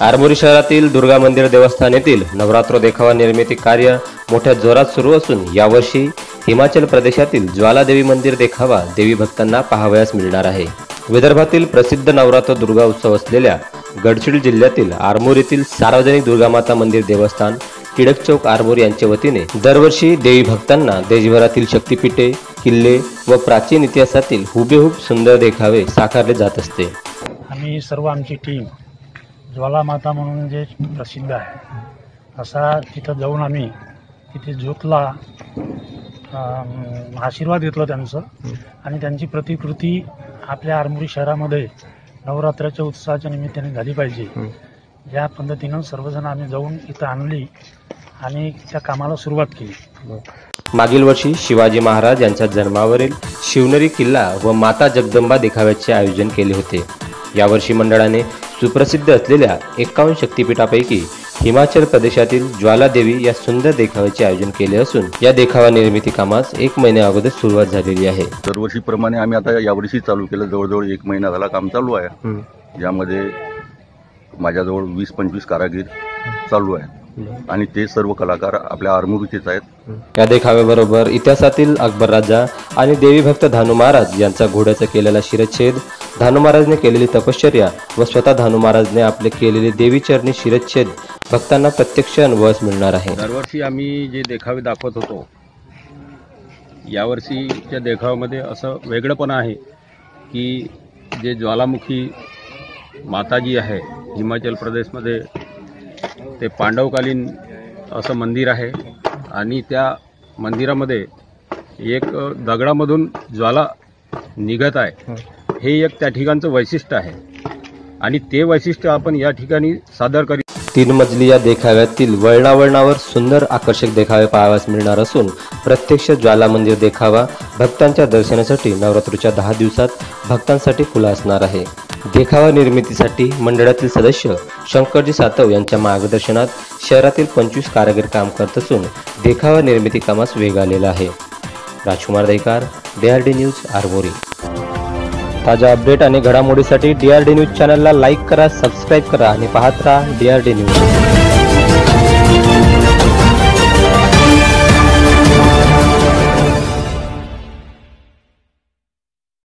आरमोरी शहरातील दुर्गा मंदिर देवस्थान येथील नवरात्र देखावा निर्मिती कार्य मोठ्या जोरात सुरू असून यावर्षी हिमाचल प्रदेशातील ज्वालादेवी मंदिर देखावा देवी भक्तांना पाहावयास मिळणार आहे. विदर्भातील प्रसिद्ध नवरात्र दुर्गा उत्सव असलेल्या गडचिरोली जिल्ह्यातील आरमोर येथील सार्वजनिक दुर्गामाता मंदिर देवस्थान टिळक चौक आरमोर यांच्या वतीने दरवर्षी देवी भक्तांना देशभरातील शक्तिपीठे किल्ले व प्राचीन इतिहासातील हुबेहूब सुंदर देखावे साकारले जात असते. आम्ही सर्व आमची टीम ज्वालामाता म्हणून जे प्रसिद्ध आहे. असा तिथं जाऊन आम्ही तिथे ज्योतला आशीर्वाद घेतला त्यांचं. आणि त्यांची प्रतिकृती आपल्या आरमोरी शहरामध्ये नवरात्राच्या उत्सवाच्या निमित्ताने झाली पाहिजे. या पद्धतीनं सर्वजण आम्ही जाऊन इथं आणली आणि त्या कामाला सुरुवात केली. मागील वर्षी शिवाजी महाराज यांच्या जन्मावरील शिवनेरी किल्ला व माता जगदंबा देखाव्याचे आयोजन केले होते. यावर्षी मंडळाने सुप्रसिद्ध असलेल्या एकावन्न शक्तिपीठापैकी हिमाचल प्रदेशातील ज्वालादेवी या सुंदर देखाव्याचे आयोजन केले असून या देखावा निर्मिती कामास एक महिन्या अगोदर सुरुवात झालेली आहे. दरवर्षीप्रमाणे आम्ही आता यावर्षी चालू केलं. जवळजवळ एक महिना झाला काम चालू आहे. यामध्ये माझ्याजवळ वीस पंचवीस कारागीर चालू आहेत. आणि ते सर्व कलाकार आपल्या आरमुरीचेच आहेत. या देखाव्याबरोबर इतिहासातील अकबर राजा आणि देवी भक्त धानू महाराज यांचा घोड्याचा केलेला शिरच्छेद धानू महाराजने केलेली तपश्चर्या व स्वतः धानू महाराजने आपले केलेले देवीचरणी शिरच्छेद भक्तांना प्रत्यक्ष अनुभवास मिळणार आहे. दरवर्षी आम्ही जे देखावे दाखवत होतो यावर्षीच्या देखाव्यामध्ये असं वेगळंपणा आहे की जे ज्वालामुखी माताजी आहे हिमाचल प्रदेशमध्ये ते पांडवकालीन असं मंदिर आहे आणि त्या मंदिरामध्ये एक दगडामधून ज्वाला निघत आहे. हे एक त्या ठिकाणचं वैशिष्ट्य आहे. आणि ते वैशिष्ट्य आपण या ठिकाणी सादर करीत तीन मजली या देखाव्यातील वळणावळणावर सुंदर आकर्षक देखावे पाहावयास मिळणार असून प्रत्यक्ष ज्वाला मंदिर देखावा भक्तांच्या दर्शनासाठी नवरात्रीच्या दहा दिवसात भक्तांसाठी खुला असणार आहे. देखावा निर्मितीसाठी मंडळातील सदस्य शंकरजी सातव यांच्या मार्गदर्शनात शहरातील पंचवीस कारागीर काम करत असून देखावा निर्मिती कामास वेग आलेला आहे. Rajkumar Daikar DRD news Armori. ताजा अपडेट आणि घडामोडीसाठी डी आर न्यूज चॅनलला लाईक करा सबस्क्राईब करा आणि पाहत राहा डी आर डी न्यूज